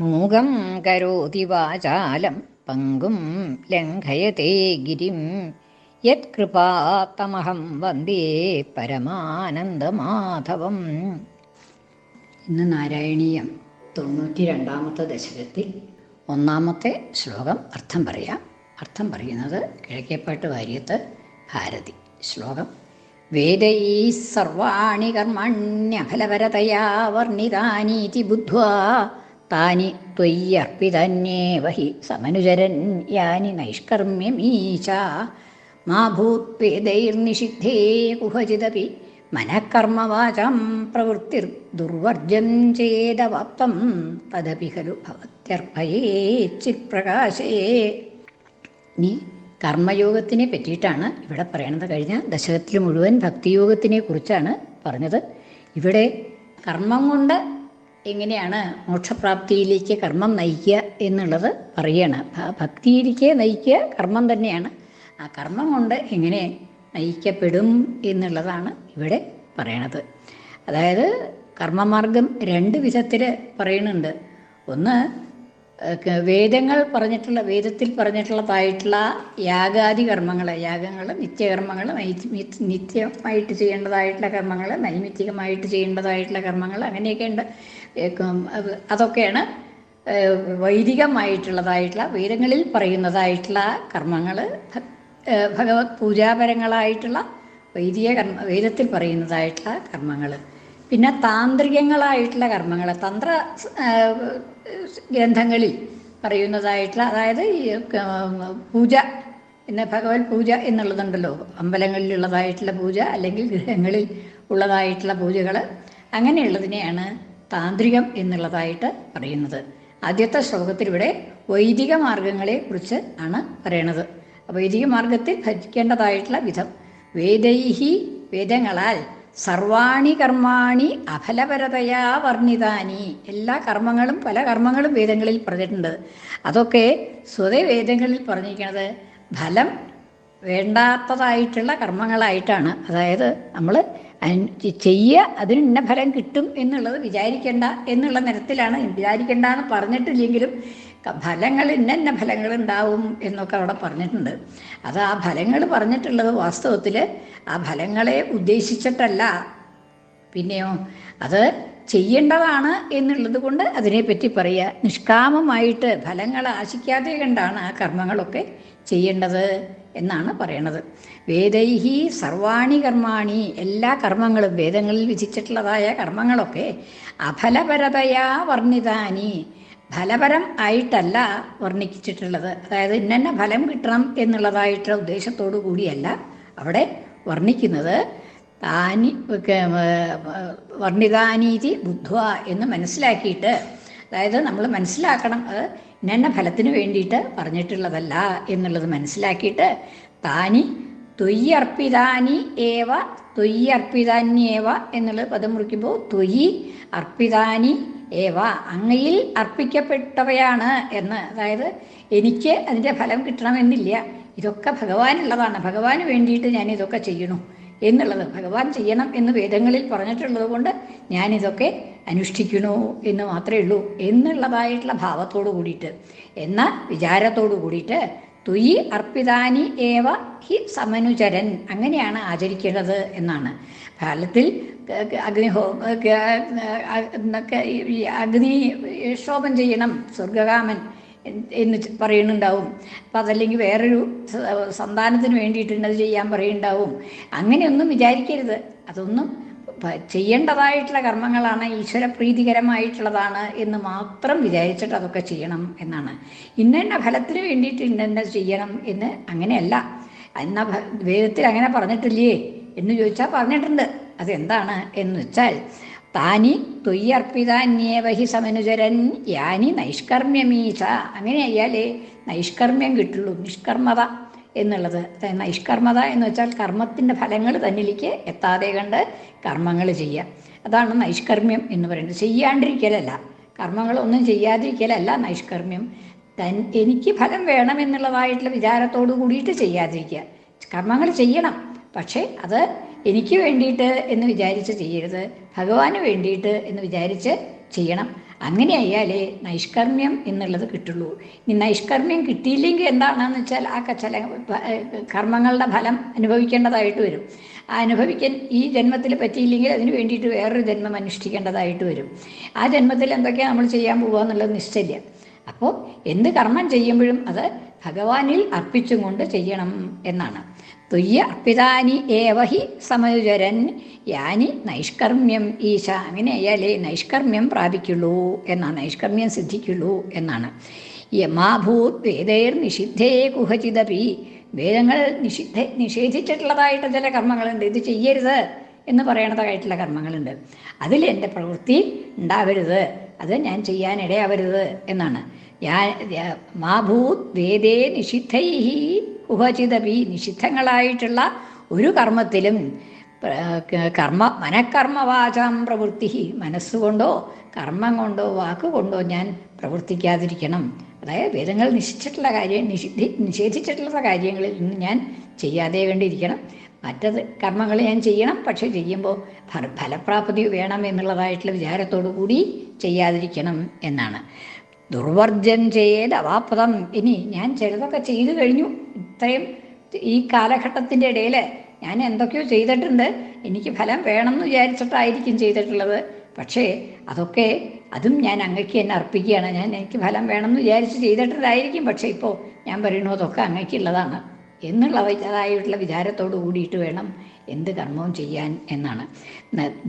മൂകം കരോതി വാചാലം പങ്കും ലംഘയത്തെ ഗിരിം. യത്കൃപാത്തമഹം വന്ദേ പരമാനന്ദമാധവം. ഇന്ന് നാരായണീയം തൊണ്ണൂറ്റി രണ്ടാമത്തെ ദശകത്തിൽ ഒന്നാമത്തെ ശ്ലോകം അർത്ഥം പറയാം. അർത്ഥം പറയുന്നത് കിഴക്കേപ്പാട്ട് വാര്യത്ത് ഭാരതി. ശ്ലോകം വേദൈ സർവാണി കർമ്മണ്യഫലപരതയാ വർണിതാനീതി ബുദ്ധ്വാ താനി ത്വയ്യർപ്പിതന്യേവ ഹി സമനുചരൻ യാനി നൈഷ്കർമ്മ്യമീച മാ ഭൂത്വേദൈർനിഷിദ്ധേ കുഹചിതപി മനഃകർമ്മവാചം പ്രവൃത്തിർ ദുർവർജം ചേദവാപ്തം തദപി ഖലു ഭവത്യർപ്പയേച്ചിത് പ്രകാശേ. ഇനി കർമ്മയോഗത്തിനെ പറ്റിയിട്ടാണ് ഇവിടെ പറയണത്. കഴിഞ്ഞ ദശകത്തിൽ മുഴുവൻ ഭക്തിയോഗത്തിനെ കുറിച്ചാണ് പറഞ്ഞത്. ഇവിടെ കർമ്മം കൊണ്ട് എങ്ങനെയാണ് മോക്ഷപ്രാപ്തിയിലേക്ക് കർമ്മം നയിക്കുക എന്നുള്ളത് പറയുകയാണ് ഭ- ഭക്തിയിലേക്ക് നയിക്കുക കർമ്മം തന്നെയാണ്. ആ കർമ്മം കൊണ്ട് എങ്ങനെ നയിക്കപ്പെടും എന്നുള്ളതാണ് ഇവിടെ പറയണത്. അതായത് കർമ്മമാർഗം രണ്ട് വിധത്തിൽ പറയുന്നുണ്ട് ഒന്ന് വേദങ്ങൾ പറഞ്ഞിട്ടുള്ള വേദത്തിൽ പറഞ്ഞിട്ടുള്ളതായിട്ടുള്ള യാഗാദി കർമ്മങ്ങൾ യാഗങ്ങൾ നിത്യകർമ്മങ്ങൾ നിത്യമായിട്ട് ചെയ്യേണ്ടതായിട്ടുള്ള കർമ്മങ്ങൾ നൈമിത്തികമായിട്ട് ചെയ്യേണ്ടതായിട്ടുള്ള കർമ്മങ്ങൾ അങ്ങനെയൊക്കെ ഉണ്ട്. അതൊക്കെയാണ് വൈദികമായിട്ടുള്ളതായിട്ടുള്ള വേദങ്ങളിൽ പറയുന്നതായിട്ടുള്ള കർമ്മങ്ങൾ ഭഗവത് പൂജാപരങ്ങളായിട്ടുള്ള വൈദിക കർമ്മ വേദത്തിൽ പറയുന്നതായിട്ടുള്ള കർമ്മങ്ങൾ പിന്നെ താന്ത്രികങ്ങളായിട്ടുള്ള കർമ്മങ്ങൾ തന്ത്ര ഗ്രന്ഥങ്ങളിൽ പറയുന്നതായിട്ടുള്ള അതായത് ഈ പൂജ പിന്നെ ഭഗവത് പൂജ എന്നുള്ളതുണ്ടല്ലോ. അമ്പലങ്ങളിലുള്ളതായിട്ടുള്ള പൂജ അല്ലെങ്കിൽ ഗൃഹങ്ങളിൽ ഉള്ളതായിട്ടുള്ള പൂജകൾ അങ്ങനെയുള്ളതിനെയാണ് താന്ത്രികം എന്നുള്ളതായിട്ട് പറയുന്നത്. ആദ്യത്തെ ശ്ലോകത്തിൽ ഇവിടെ വൈദിക മാർഗങ്ങളെ കുറിച്ച് ആണ് പറയണത്. വൈദിക മാർഗത്തിൽ ഭജിക്കേണ്ടതായിട്ടുള്ള വിധം വേദൈഹി വേദങ്ങളാൽ സർവാണി കർമാണി അഫലപരതയാ വർണിതാനി. എല്ലാ കർമ്മങ്ങളും പല കർമ്മങ്ങളും വേദങ്ങളിൽ പറഞ്ഞിട്ടുണ്ട്. അതൊക്കെ സ്വതേ വേദങ്ങളിൽ പറഞ്ഞിരിക്കുന്നത് ഫലം വേണ്ടാത്തതായിട്ടുള്ള കർമ്മങ്ങളായിട്ടാണ്. അതായത് നമ്മൾ ചെയ്യുക അതിന് ഇന്ന ഫലം കിട്ടും എന്നുള്ളത് വിചാരിക്കേണ്ട എന്നുള്ള നിരത്തിലാണ് വിചാരിക്കേണ്ട എന്ന് പറഞ്ഞിട്ടില്ലെങ്കിലും ഫലങ്ങൾ ഇന്ന ഇന്ന ഫലങ്ങൾ ഉണ്ടാവും എന്നൊക്കെ അവിടെ പറഞ്ഞിട്ടുണ്ട്. അത് ആ ഫലങ്ങൾ പറഞ്ഞിട്ടുള്ളത് വാസ്തവത്തിൽ ആ ഫലങ്ങളെ ഉദ്ദേശിച്ചിട്ടല്ല. പിന്നെയോ അത് ചെയ്യേണ്ടതാണ് എന്നുള്ളത് കൊണ്ട് അതിനെപ്പറ്റി പറയുക. നിഷ്കാമമായിട്ട് ഫലങ്ങൾ ആശിക്കാതെ കണ്ടാണ് ആ കർമ്മങ്ങളൊക്കെ ചെയ്യേണ്ടത് എന്നാണ് പറയണത്. വേദൈഹി സർവാണി കർമാണി എല്ലാ കർമ്മങ്ങളും വേദങ്ങളിൽ വിധിച്ചിട്ടുള്ളതായ കർമ്മങ്ങളൊക്കെ അഫലപരതയാ വർണിതാനി. ഫലപരം ആയിട്ടല്ല വർണിച്ചിട്ടുള്ളത്. അതായത് ഇന്ന ഫലം കിട്ടണം എന്നുള്ളതായിട്ടുള്ള ഉദ്ദേശത്തോടു കൂടിയല്ല അവിടെ വർണിക്കുന്നത്. താനി വർണിതാനീതി ബുദ്ധ എന്ന് മനസ്സിലാക്കിയിട്ട് അതായത് നമ്മൾ മനസ്സിലാക്കണം അത് ഇന്ന ഫലത്തിന് വേണ്ടിയിട്ട് പറഞ്ഞിട്ടുള്ളതല്ല എന്നുള്ളത് മനസ്സിലാക്കിയിട്ട് താനി തൊയ്യർപ്പിതാനി ഏവ തൊയ്യർപ്പിതാന്യേവ എന്നുള്ളത് പദം മുറിക്കുമ്പോൾ തൊയ്യ് അർപ്പിതാനി ഏവ അങ്ങയിൽ അർപ്പിക്കപ്പെട്ടവയാണ് എന്ന്. അതായത് എനിക്ക് അതിന്റെ ഫലം കിട്ടണമെന്നില്ല. ഇതൊക്കെ ഭഗവാനുള്ളതാണ്. ഭഗവാന് വേണ്ടിയിട്ട് ഞാൻ ഇതൊക്കെ ചെയ്യണു എന്നുള്ളത്. ഭഗവാൻ ചെയ്യണം എന്ന് വേദങ്ങളിൽ പറഞ്ഞിട്ടുള്ളത് കൊണ്ട് ഞാനിതൊക്കെ അനുഷ്ഠിക്കണു എന്ന് മാത്രമേ ഉള്ളൂ എന്നുള്ളതായിട്ടുള്ള ഭാവത്തോടു കൂടിയിട്ട്. എന്ന വിചാരത്തോടു കൂടിയിട്ട് തുയി അർപ്പിതാനി ഏവ ഹി സമനുചരൻ. അങ്ങനെയാണ് ആചരിക്കേണ്ടത് എന്നാണ്. ഫലത്തിൽ അഗ്നിഹോ അഗ്നി ശോഭം ചെയ്യണം സ്വർഗകാമൻ എന്ന് പറയുന്നുണ്ടാവും. അപ്പം അതല്ലെങ്കിൽ വേറൊരു സന്താനത്തിന് വേണ്ടിയിട്ട് അത് ചെയ്യാൻ പറയുന്നുണ്ടാവും. അങ്ങനെയൊന്നും വിചാരിക്കരുത്. അതൊന്നും ചെയ്യേണ്ടതായിട്ടുള്ള കർമ്മങ്ങളാണ് ഈശ്വര പ്രീതികരമായിട്ടുള്ളതാണ് എന്ന് മാത്രം വിചാരിച്ചിട്ട് അതൊക്കെ ചെയ്യണം എന്നാണ്. ഇന്ന ഫലത്തിന് വേണ്ടിയിട്ട് ഇന്ന ചെയ്യണം എന്ന് അങ്ങനെയല്ല. എന്ന വേദത്തിൽ അങ്ങനെ പറഞ്ഞിട്ടില്ലേ എന്ന് ചോദിച്ചാൽ പറഞ്ഞിട്ടുണ്ട്. അതെന്താണ് എന്ന് വെച്ചാൽ താനി തൊയ്യർപ്പിതാന്യേവഹി സമനുചരൻ യാനി നൈഷ്കർമ്യമീച്ച അങ്ങനെ അയ്യാലേ നൈഷ്കർമ്മ്യം കിട്ടുള്ളൂ നിഷ്കർമ്മത. എന്നുള്ളത്. നൈഷ്കർമ്മത എന്ന് വെച്ചാൽ കർമ്മത്തിന്റെ ഫലങ്ങൾ തന്നിലേക്ക് എത്താതെ കണ്ട് കർമ്മങ്ങൾ ചെയ്യുക. അതാണ് നൈഷ്കർമ്മ്യം എന്ന് പറയുന്നത്. ചെയ്യാണ്ടിരിക്കലല്ല. കർമ്മങ്ങളൊന്നും ചെയ്യാതിരിക്കലല്ല നൈഷ്കർമ്മ്യം. തൻ എനിക്ക് ഫലം വേണം എന്നുള്ളതായിട്ടുള്ള വിചാരത്തോടു കൂടിയിട്ട് ചെയ്യാതിരിക്കുക. കർമ്മങ്ങൾ ചെയ്യണം. പക്ഷേ അത് എനിക്ക് വേണ്ടിയിട്ട് എന്ന് വിചാരിച്ച് ചെയ്യരുത്. ഭഗവാന് വേണ്ടിയിട്ട് എന്ന് വിചാരിച്ച് ചെയ്യണം. അങ്ങനെ ആയാലേ നൈഷ്കർമ്മ്യം എന്നുള്ളത് കിട്ടുള്ളൂ. ഇനി നൈഷ്കർമ്മ്യം കിട്ടിയില്ലെങ്കിൽ എന്താണെന്ന് വെച്ചാൽ ആ കച്ചല കർമ്മങ്ങളുടെ ഫലം അനുഭവിക്കേണ്ടതായിട്ട് വരും. ആ അനുഭവിക്കാൻ ഈ ജന്മത്തിൽ പറ്റിയില്ലെങ്കിൽ അതിന് വേണ്ടിയിട്ട് വേറൊരു ജന്മം അനുഷ്ഠിക്കേണ്ടതായിട്ട് വരും. ആ ജന്മത്തിൽ എന്തൊക്കെയാണ് നമ്മൾ ചെയ്യാൻ പോകുക എന്നുള്ളത് നിശ്ചല്യം അപ്പോൾ എന്ത് കർമ്മം ചെയ്യുമ്പോഴും അത് ഭഗവാനിൽ അർപ്പിച്ചും കൊണ്ട് ചെയ്യണം എന്നാണ്. തുയ്യ അർപ്പിതാനി ഏവഹി സമയുചരൻ യാനി നൈഷ്കർമ്മ്യം ഈശ അങ്ങനെയായാലേ നൈഷ്കർമ്മ്യം പ്രാപിക്കുള്ളൂ എന്നാണ് നൈഷ്കർമ്മ്യം സിദ്ധിക്കുള്ളൂ എന്നാണ്. യമാഭൂത് വേദേർ നിഷിദ്ധേ കുഹചിതപി. വേദങ്ങൾ നിഷിദ്ധ നിഷേധിച്ചിട്ടുള്ളതായിട്ട് ചില കർമ്മങ്ങളുണ്ട്. ഇത് ചെയ്യരുത് എന്ന് പറയണതായിട്ടുള്ള കർമ്മങ്ങളുണ്ട്. അതിൽ എന്റെ പ്രവൃത്തി ഉണ്ടാവരുത്. അത് ഞാൻ ചെയ്യാനിടയാവരുത് എന്നാണ്. മാഭൂത് വേദേ നിഷിദ്ധൈ ഉപചിതപി. നിഷിദ്ധങ്ങളായിട്ടുള്ള ഒരു കർമ്മത്തിലും കർമ്മ മനക്കർമ്മവാചാം പ്രവൃത്തി മനസ്സുകൊണ്ടോ കർമ്മം കൊണ്ടോ വാക്കുകൊണ്ടോ ഞാൻ പ്രവർത്തിക്കാതിരിക്കണം. അതായത് വേദങ്ങൾ നിശ്ചിച്ചിട്ടുള്ള കാര്യം നിഷിദ്ധി നിഷേധിച്ചിട്ടുള്ള കാര്യങ്ങളിൽ നിന്ന് ഞാൻ ചെയ്യാതെ കണ്ടിരിക്കണം മറ്റത് കർമ്മങ്ങൾ ഞാൻ ചെയ്യണം പക്ഷെ ചെയ്യുമ്പോൾ ഫലപ്രാപ്തി വേണം എന്നുള്ളതായിട്ടുള്ള വിചാരത്തോടു കൂടി ചെയ്യാതിരിക്കണം എന്നാണ്. ദുർവർജൻ ചെയ്ത് അവാപ്തം. ഇനി ഞാൻ ചിലതൊക്കെ ചെയ്തു കഴിഞ്ഞു. ഇത്രയും ഈ കാലഘട്ടത്തിന്റെ ഇടയിൽ ഞാൻ എന്തൊക്കെയോ ചെയ്തിട്ടുണ്ട്. എനിക്ക് ഫലം വേണമെന്ന് വിചാരിച്ചിട്ടായിരിക്കും ചെയ്തിട്ടുള്ളത്. പക്ഷേ അതൊക്കെ അതും ഞാൻ അങ്ങക്ക് എന്നെ അർപ്പിക്കുകയാണ്. ഞാൻ എനിക്ക് ഫലം വേണമെന്ന് വിചാരിച്ച് ചെയ്തിട്ടുണ്ടായിരിക്കും. പക്ഷേ ഇപ്പോൾ ഞാൻ പറയുന്നു അതൊക്കെ അങ്ങയ്ക്കുള്ളതാണ് എന്നുള്ളതായിട്ടുള്ള വിചാരത്തോട് കൂടിയിട്ട് വേണം എന്ത് കർമ്മവും ചെയ്യാൻ എന്നാണ്.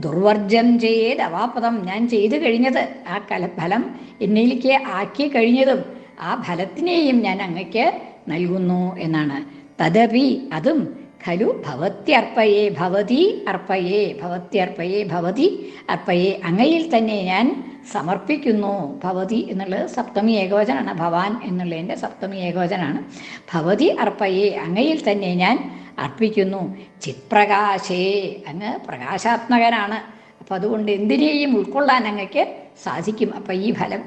ദുർവർജം ചെയ്ത് അവാപദം. ഞാൻ ചെയ്തു കഴിഞ്ഞത് ആ കല ഫലം എന്നിലേക്ക് ആക്കി കഴിഞ്ഞതും ആ ഫലത്തിനെയും ഞാൻ അങ്ങക്ക് നൽകുന്നു എന്നാണ്. തദപി അതും ഖലു ഭവത്യർപ്പയേ ഭവതി അർപ്പയേ ഭവത്യർപ്പയേ ഭവതി അർപ്പയേ അങ്ങയിൽ തന്നെ ഞാൻ സമർപ്പിക്കുന്നു ഭവതി എന്നുള്ളത് സപ്തമി ഏകവചനാണ്. ഭവാൻ എന്നുള്ളതിന്റെ സപ്തമി ഏകവചനാണ്. ഭവതി അർപ്പയേ അങ്ങയിൽ തന്നെ ഞാൻ അർപ്പിക്കുന്നു. ചിത്പ്രകാശേ അങ്ങ് പ്രകാശാത്മകനാണ്. അപ്പം അതുകൊണ്ട് എന്തിനേയും ഉൾക്കൊള്ളാൻ അങ്ങക്ക് സാധിക്കും. അപ്പം ഈ ഫലം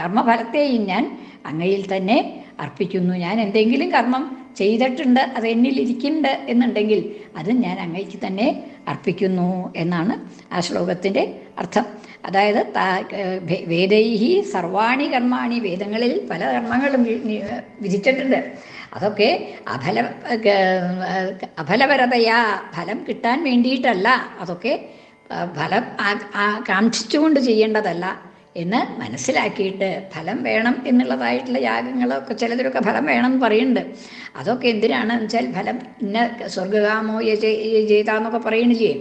കർമ്മഫലത്തെയും ഞാൻ അങ്ങയിൽ തന്നെ അർപ്പിക്കുന്നു. ഞാൻ എന്തെങ്കിലും കർമ്മം ചെയ്തിട്ടുണ്ട് അത് എന്നിലിരിക്കുന്നുണ്ട് എന്നുണ്ടെങ്കിൽ അത് ഞാൻ അങ്ങയ്ക്ക് തന്നെ അർപ്പിക്കുന്നു എന്നാണ് ആ ശ്ലോകത്തിന്റെ അർത്ഥം. അതായത് വേദൈഹി സർവാണി കർമാണി വേദങ്ങളിൽ പല കർമ്മങ്ങളും വിധിച്ചിട്ടുണ്ട്. അതൊക്കെ അഫല അഫലപരതയാ ഫലം കിട്ടാൻ വേണ്ടിയിട്ടല്ല. അതൊക്കെ ഫലം ആ കാക്ഷിച്ചുകൊണ്ട് ചെയ്യേണ്ടതല്ല. എന്ന് മനസ്സിലാക്കിയിട്ട് ഫലം വേണം എന്നുള്ളതായിട്ടുള്ള യാഗങ്ങളൊക്കെ ചിലതിലൊക്കെ ഫലം വേണം എന്ന് പറയുന്നുണ്ട്. അതൊക്കെ എന്തിനാണെന്ന് വെച്ചാൽ ഫലം ഇന്ന സ്വർഗകാമോ ചെയ്താന്നൊക്കെ പറയണില്ലേ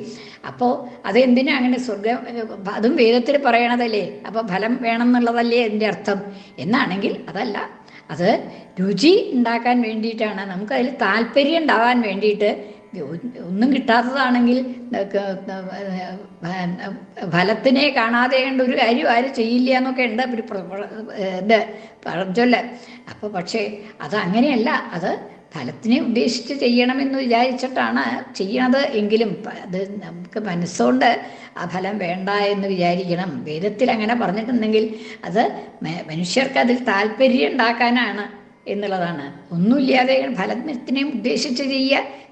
അപ്പോൾ അതെന്തിനാ അങ്ങനെ സ്വർഗം അതും വേദത്തിൽ പറയണതല്ലേ? അപ്പോൾ ഫലം വേണം എന്നുള്ളതല്ലേ എന്റെ അർത്ഥം? എന്നാണെങ്കിൽ അതല്ല അത് രുചി ഉണ്ടാക്കാൻ വേണ്ടിയിട്ടാണ്. നമുക്കതിൽ താല്പര്യം ഉണ്ടാവാൻ വേണ്ടിയിട്ട് ഒന്നും കിട്ടാത്തതാണെങ്കിൽ ഫലത്തിനെ കാണാതെ കണ്ട ഒരു കാര്യം ആരും ചെയ്യില്ല എന്നൊക്കെ ഉണ്ട്. ഒരു എന്റെ പറഞ്ഞൊല്ല. അപ്പോൾ പക്ഷേ അത് അങ്ങനെയല്ല. അത് ഫലത്തിനെ ഉദ്ദേശിച്ച് ചെയ്യണമെന്ന് വിചാരിച്ചിട്ടാണ് ചെയ്യണത് എങ്കിലും അത് നമുക്ക് മനസ്സുകൊണ്ട് ആ ഫലം വേണ്ട എന്ന് വിചാരിക്കണം. വേദത്തിൽ അങ്ങനെ പറഞ്ഞിട്ടുണ്ടെങ്കിൽ അത് മനുഷ്യർക്ക് അതിൽ താല്പര്യം ഉണ്ടാക്കാനാണ് എന്നുള്ളതാണ്. ഒന്നുമില്ലാതെ ഫലത്തിനെ ഉദ്ദേശിച്ച് ചെയ്യുക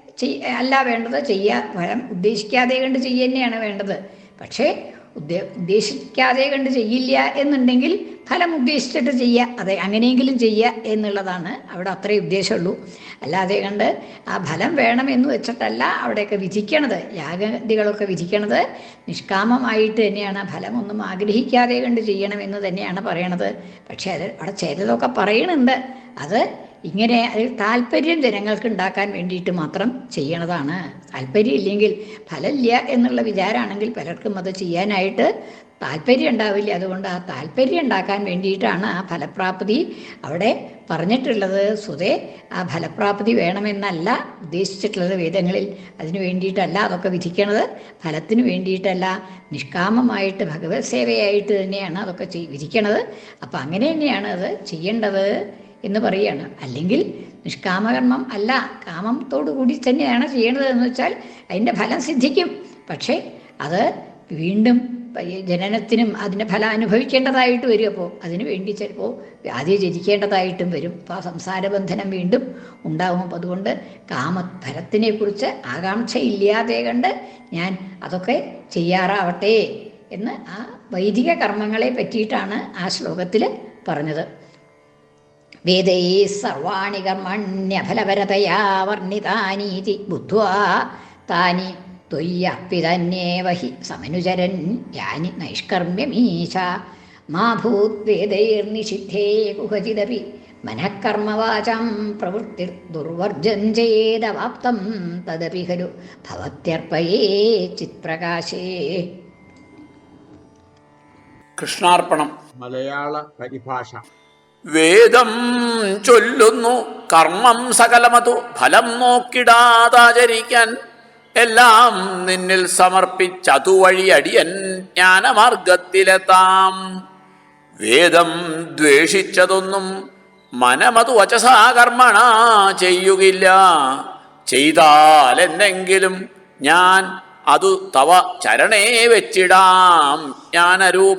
അല്ല വേണ്ടത് ചെയ്യാ ഫലം ഉദ്ദേശിക്കാതെ കണ്ട് ചെയ്യുക തന്നെയാണ് വേണ്ടത്. പക്ഷേ ഉദ്ദേ ഉദ്ദേശിക്കാതെ കണ്ട് ചെയ്യില്ല എന്നുണ്ടെങ്കിൽ ഫലം ഉദ്ദേശിച്ചിട്ട് ചെയ്യുക അതെ അങ്ങനെയെങ്കിലും ചെയ്യുക എന്നുള്ളതാണ് അവിടെ അത്രേ ഉദ്ദേശമുള്ളൂ. അല്ലാതെ കണ്ട് ആ ഫലം വേണമെന്ന് വെച്ചിട്ടല്ല അവിടെയൊക്കെ വിധിക്കണത്. യാഗതികളൊക്കെ വിധിക്കണത് നിഷ്കാമമായിട്ട് തന്നെയാണ്. ഫലമൊന്നും ആഗ്രഹിക്കാതെ കണ്ട് ചെയ്യണമെന്ന് തന്നെയാണ് പറയണത്. പക്ഷേ അത് അവിടെ ചിലതൊക്കെ പറയണുണ്ട്. അത് ഇങ്ങനെ അതിൽ താല്പര്യം ജനങ്ങൾക്ക് ഉണ്ടാക്കാൻ വേണ്ടിയിട്ട് മാത്രം ചെയ്യണതാണ്. താല്പര്യം ഇല്ലെങ്കിൽ ഫലമില്ല എന്നുള്ള വിചാരമാണെങ്കിൽ പലർക്കും അത് ചെയ്യാനായിട്ട് താല്പര്യം ഉണ്ടാവില്ല. അതുകൊണ്ട് ആ താല്പര്യം ഉണ്ടാക്കാൻ വേണ്ടിയിട്ടാണ് ആ ഫലപ്രാപ്തി അവിടെ പറഞ്ഞിട്ടുള്ളത്. സുതേ ആ ഫലപ്രാപ്തി വേണമെന്നല്ല ഉദ്ദേശിച്ചിട്ടുള്ളത് വേദങ്ങളിൽ. അതിനു വേണ്ടിയിട്ടല്ല അതൊക്കെ വിധിക്കണത്. ഫലത്തിന് വേണ്ടിയിട്ടല്ല. നിഷ്കാമമായിട്ട് ഭഗവത് സേവയായിട്ട് തന്നെയാണ് അതൊക്കെ വിധിക്കണത്. അപ്പം അങ്ങനെ തന്നെയാണ് അത് ചെയ്യേണ്ടത്. എന്ന് പറയുകയാണ്. അല്ലെങ്കിൽ നിഷ്കാമകർമ്മം അല്ല കാമത്തോടു കൂടി തന്നെയാണ് ചെയ്യേണ്ടത് എന്ന് വെച്ചാൽ അതിന്റെ ഫലം സിദ്ധിക്കും. പക്ഷേ അത് വീണ്ടും ജനനത്തിനും അതിന്റെ ഫലം അനുഭവിക്കേണ്ടതായിട്ട് വരും. അപ്പോൾ അതിന് വേണ്ടി ചിലപ്പോൾ വ്യാധി ജനിക്കേണ്ടതായിട്ടും വരും. അപ്പോൾ ആ സംസാരബന്ധനം വീണ്ടും ഉണ്ടാകും. അപ്പോൾ അതുകൊണ്ട് കാമ ഫലത്തിനെക്കുറിച്ച് ആകാംക്ഷ ഇല്ലാതെ കണ്ട് ഞാൻ അതൊക്കെ ചെയ്യാറാവട്ടെ എന്ന് ആ വൈദിക കർമ്മങ്ങളെ പറ്റിയിട്ടാണ് ആ ശ്ലോകത്തിൽ പറഞ്ഞത്. വേദൈ സർവാണി കർമ്മണ്യഫലപരതയാ വർണിതാനീതി ബുദ്ധ്വാ. താനി ത്വയ്യപ്പിതന്യേവ വഹി സമനുചരൻ യാനി നൈഷ്കർമ്മ്യമീശ. മാ ഭൂദ്വേദൈർനിഷിദ്ധേ കുഹചിതപി മനഃകർമ്മവാചം പ്രവൃത്തിർ ദുർവർജം ചെയ്തവാപ്തം തദപി ഖലു ഭവത്യർപ്പയേ ചിത്പ്രകാശേ. കൃഷ്ണാർപ്പണം. മലയാള പരിഭാഷ. വേദം ചൊല്ലുന്നു കർമ്മം സകലമതു ഫലം നോക്കിടാതാചരിക്കാൻ എല്ലാം നിന്നിൽ സമർപ്പിച്ചതുവഴി അടിയൻ ജ്ഞാനമാർഗത്തിലെത്താം. വേദം ദ്വേഷിച്ചതൊന്നും മനമതു വചസാകർമ്മണ ചെയ്യുകില്ല. ചെയ്താൽ എന്തെങ്കിലും ഞാൻ അതു തവ ചരണേ വെച്ചിടാം ജ്ഞാനരൂപ.